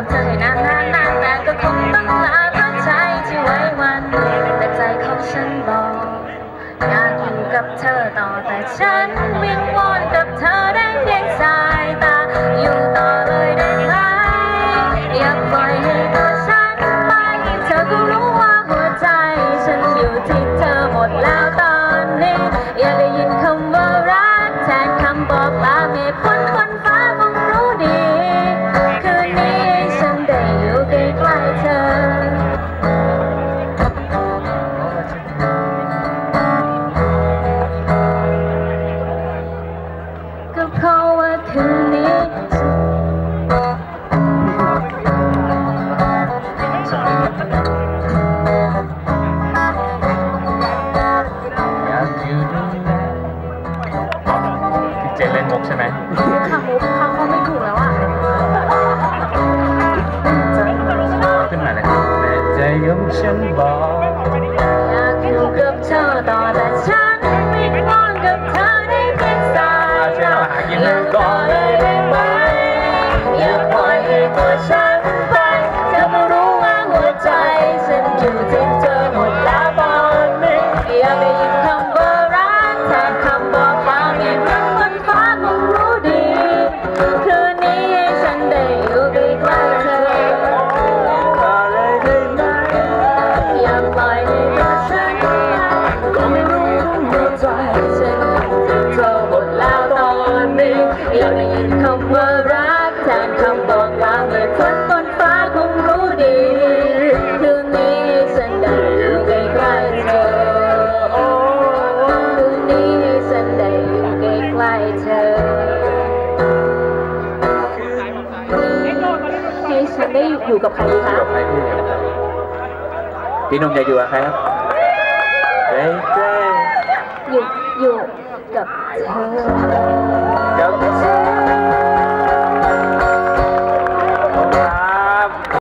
กับเธอให้นานนานนานนานก็คงต้องลาเพราะใจที่ไว้วันแต่ใจของฉันบอกอยากอยู่กับเธอต่อแต่ฉันวิงวอนกับเธอได้เพียงสายตาอยู่ต่อเลยได้ไหมอย่าปล่อยให้ตัวฉันไปเธอก็รู้ว่าหัวใจ ฉันอยู่ที่เธอหมดแล้วตอนนี้อยากได้ยิน กใช่ไหมค่ะมุกคำว่าไม่ถูกแล้วอะขึ้นมาเลยใจของฉันบอก แทนคำบอกลาเมื่อคนบนฟ้าคงรู้ดีคืนนี้ฉันได้อยู่ใกล้ๆเธอคืนนี้ฉันได้อยู่ใกล้ๆเธอให้ฉันได้อยู่กับใครคะพี่นุ่มจะอยู่กับใครครับอยู่อยู่กับเธอ